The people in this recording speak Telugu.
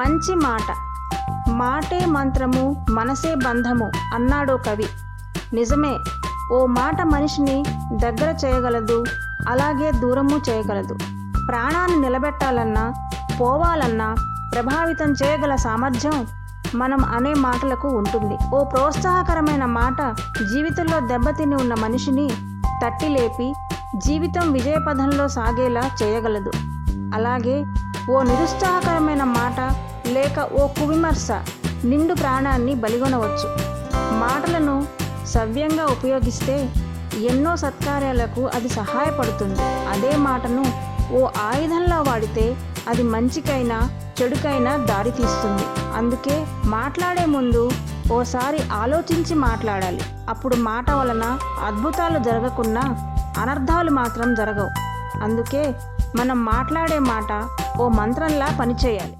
మంచి మాట. మాటే మంత్రము మనసే బంధము అన్నాడో కవి. నిజమే ఓ మాట మనిషిని దగ్గర చేయగలదు అలాగే దూరము చేయగలదు. ప్రాణాన్ని నిలబెట్టాలన్నా పోవాలన్నా ప్రభావితం చేయగల సామర్థ్యం మనం అనే మాటలకు ఉంటుంది. ఓ ప్రోత్సాహకరమైన మాట జీవితంలో దెబ్బతిని ఉన్న మనిషిని తట్టి లేపి జీవితం విజయపథంలో సాగేలా చేయగలదు. అలాగే ఓ నిరుత్సాహకరమైన మాట లేక ఓ కువిమర్శ నిండు ప్రాణాన్ని బలిగొనవచ్చు. మాటలను సవ్యంగా ఉపయోగిస్తే ఎన్నో సత్కార్యాలకు అది సహాయపడుతుంది. అదే మాటను ఓ ఆయుధంలా వాడితే అది మంచికైనా చెడుకైనా దారి తీస్తుంది. అందుకే మాట్లాడే ముందు ఓసారి ఆలోచించి మాట్లాడాలి. అప్పుడు మాట వలన అద్భుతాలు జరగకున్నా అనర్థాలు మాత్రం జరగవు. అందుకే మనం మాట్లాడే మాట ఓ మంత్రంలా పనిచేయాలి.